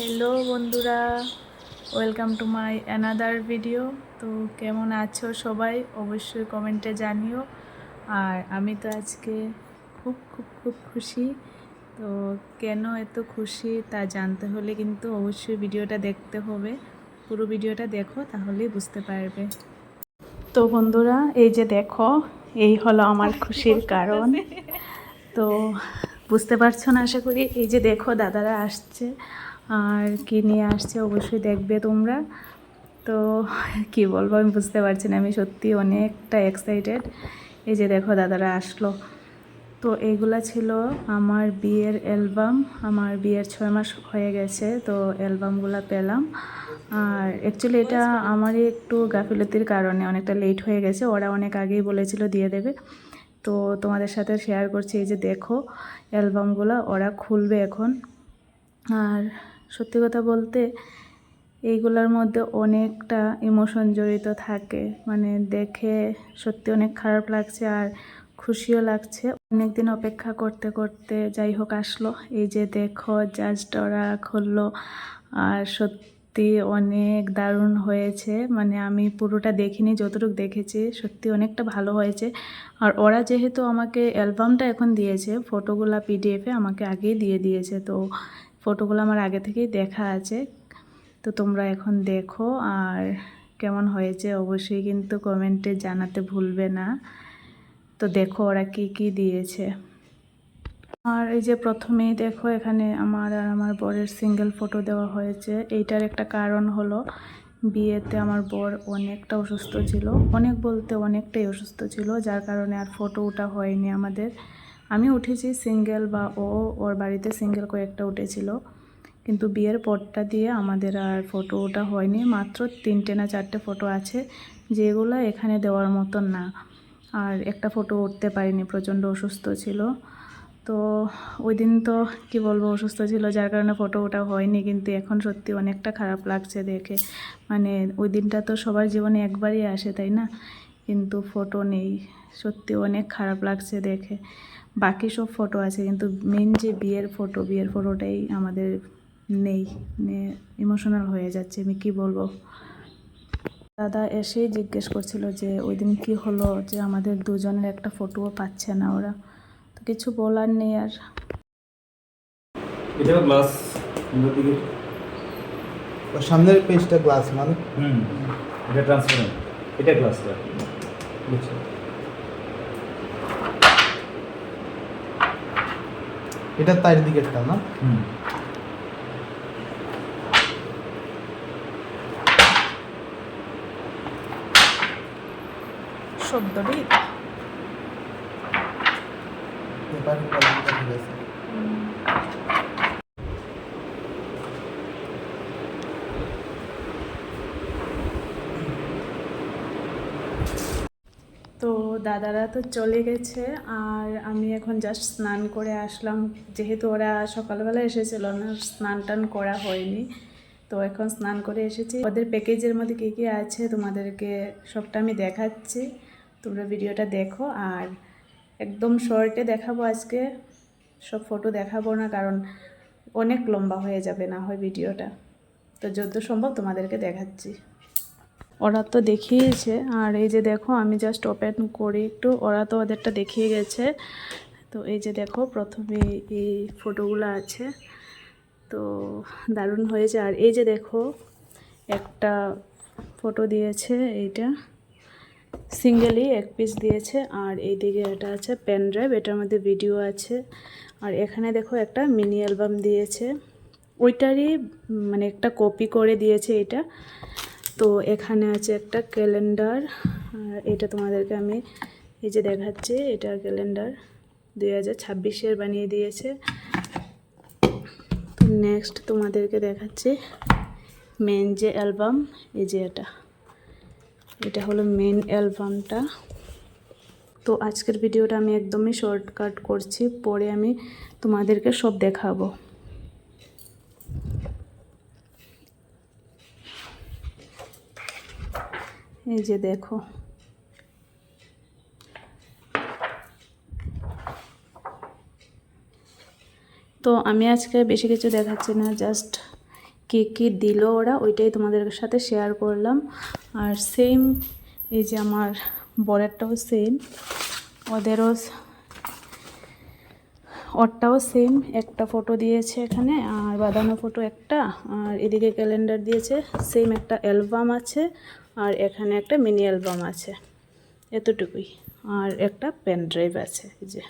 Hello বন্ধুরা। Welcome to my another video তো কেমন আছো সবাই? অবশ্যই কমেন্টে জানিও। আর আমি তো আজকে খুব খুব খুব খুশি। তো কেন এত খুশি তা জানতে হলে কিন্তু অবশ্যই ভিডিওটা দেখতে হবে। পুরো ভিডিওটা দেখো তাহলেই বুঝতে পারবে। তো বন্ধুরা এই যে দেখো এই হলো আমার খুশির কারণ। তো বুঝতে পারছ না আশা করি? এই যে দেখো দাদারা আসছে। আর কি নিয়ে আসছে অবশ্যই দেখবে তোমরা। তো কি বলব, আমি বুঝতে পারছি না, আমি সত্যি অনেকটা এক্সাইটেড এই যে দেখো দাদারা আসলো। তো এইগুলা ছিল আমার বিয়ের অ্যালবাম আমার বিয়ের ছয় মাস হয়ে গেছে, তো অ্যালবামগুলো পেলাম। আর অ্যাকচুয়ালি এটা আমারই একটু গাফিলতির কারণে অনেকটা লেট হয়ে গেছে, ওরা অনেক আগেই বলেছিল দিয়ে দেবে। তো তোমাদের সাথে শেয়ার করছি, এই যে দেখো অ্যালবামগুলো ওরা খুলবে এখন। আর সত্যি কথা বলতে এইগুলোর মধ্যে অনেকটা ইমোশন জড়িত থাকে। মানে দেখে সত্যি অনেক খারাপ লাগছে আর খুশিও লাগছে। অনেক দিন অপেক্ষা করতে করতে যাই হোক আসলো, এই যে দেখো জাস্ট ওরা খুললো আর সত্যি অনেক দারুণ হয়েছে। মানে আমি পুরোটা দেখিনি, যতটুকু দেখেছি সত্যি অনেকটা ভালো হয়েছে। আর ওরা যেহেতু আমাকে অ্যালবামটা এখন দিয়েছে ফটোগুলা পিডিএফে আমাকে আগেই দিয়ে দিয়েছে। তো ফটোগুলো আমার আগে থেকেই দেখা আছে। তো তোমরা এখন দেখো আর কেমন হয়েছে অবশ্যই কিন্তু কমেন্টে জানাতে ভুলবে না। তো দেখো ওরা কি কি দিয়েছে। আর এই যে প্রথমেই দেখো এখানে আমার আর আমার বরের সিঙ্গেল ফটো দেওয়া হয়েছে। এইটার একটা কারণ হলো বিয়েতে আমার বর অনেকটা অসুস্থ ছিল। অনেক বলতে অনেকটাই অসুস্থ ছিল, যার কারণে আর ফটো ওঠা হয়নি আমাদের। আমি উঠেছি সিঙ্গেল বা ও, ওর বাড়িতে সিঙ্গেল কয়েকটা উঠেছিল। কিন্তু বিয়ের পরটা দিয়ে আমাদের আর ফটো ওটা হয়নি, মাত্র তিনটে না চারটে ফটো আছে যেগুলো এখানে দেওয়ার মতন না। আর একটা ফটো উঠতে পারিনি, প্রচণ্ড অসুস্থ ছিল। তো ওই দিন তো কি বলব, অসুস্থ ছিল, যার কারণে ফটো ওটা হয়নি, কিন্তু এখন সত্যি অনেকটা খারাপ লাগছে দেখে। মানে ওই দিনটা তো সবার জীবনে একবারই আসে, তাই না? কিন্তু ফটো নেই। সত্যি অনেক খারাপ লাগছে দেখে। বাকি সব ফটো আছে কিন্তু মেন যে বিয়ের ফটো বিয়ের ফটোটাই আমাদের নেই। ইমোশনাল হয়ে যাচ্ছে আমি কি বলব? দাদা এসেই জিজ্ঞেস করছিল যে ওই দিন কী হলো? যে আমাদের দুজনের একটা ফটোও পাচ্ছে না ওরা। তো কিছু বলার নেই আর। এটা গ্লাস সামনের পেজটা গ্লাস মানে? হুম এটা ট্রান্সপারেন্ট এটা গ্লাসটা বুঝছ এটা তার দিকেরটা না? শব্দটি কোয়ালিটিটা ঠিক আছে তো দাদারা তো চলে গেছে আর আমি এখন জাস্ট স্নান করে আসলাম। যেহেতু ওরা সকালবেলা এসেছিল, না স্নান টান করা হয়নি। তো এখন স্নান করে এসেছি। ওদের প্যাকেজের মধ্যে কী কী আছে তোমাদেরকে সবটা আমি দেখাচ্ছি। তোমরা ভিডিওটা দেখো আর একদম শর্টে দেখাবো আজকে। সব ফটো দেখাবো না, কারণ অনেক লম্বা হয়ে যাবে না হয় ভিডিওটা তো যত সম্ভব তোমাদেরকে দেখাচ্ছি। ওরা তো দেখিয়েছে। আর এই যে দেখো, আমি জাস্ট ওপেন করি একটু, ওরা তো ওদেরটা দেখিয়ে গেছে। তো এই যে দেখো, প্রথমে এই ফটোগুলো আছে। তো দারুণ হয়েছে। আর এই যে দেখো, একটা ফটো দিয়েছে এইটা। সিঙ্গেলই এক পিস দিয়েছে। আর এইদিকে এটা আছে পেন ড্রাইভ এটার মধ্যে ভিডিও আছে। আর এখানে দেখো, একটা মিনি অ্যালবাম দিয়েছে। ওইটারই মানে একটা কপি করে দিয়েছে এটা। তো এখানে আছে একটা ক্যালেন্ডার এটা তোমাদেরকে আমি এই যে দেখাচ্ছি, এটা ক্যালেন্ডার দুই হাজার ছাব্বিশের বানিয়ে দিয়েছে। তো নেক্সট তোমাদেরকে দেখাচ্ছি মেন যে অ্যালবাম এই যে এটা। এটা হলো মেন অ্যালবামটা তো আজকের ভিডিওটা আমি একদমই শর্টকাট করছি, পরে আমি তোমাদেরকে সব দেখাবো। এই যে দেখো। তো আমি আজকে বেশি কিছু দেখাচ্ছি না জাস্ট কে কে দিল ওরা, ওইটাই তোমাদের সাথে শেয়ার করলাম। আর সেম এই যে আমার বরেরটাও সেম ওদেরও ওরটাও সেম একটা ফটো দিয়েছে এখানে, আর বাঁধানো ফটো একটা, আর এদিকে ক্যালেন্ডার দিয়েছে সেম একটা অ্যালবাম আছে। আর এখানে একটা মিনি অ্যালবাম আছে, এতটুকুই। আর একটা পেন ড্রাইভ আছে যে।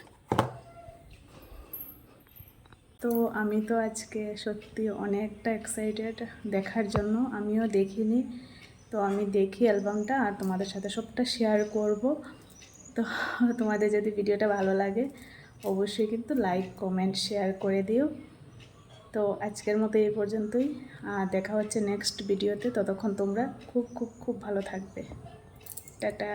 তো আমি তো আজকে সত্যি অনেকটা এক্সাইটেড দেখার জন্য, আমিও দেখিনি। তো আমি দেখি অ্যালবামটা আর তোমাদের সাথে সবটা শেয়ার করব। তো তোমাদের যদি ভিডিওটা ভালো লাগে, অবশ্যই কিন্তু লাইক কমেন্ট শেয়ার করে দিও। তো আজকের মতো এই পর্যন্তই। আর দেখা হচ্ছে নেক্সট ভিডিওতে ততক্ষণ তোমরা খুব খুব খুব ভালো থাকবে। টাটা।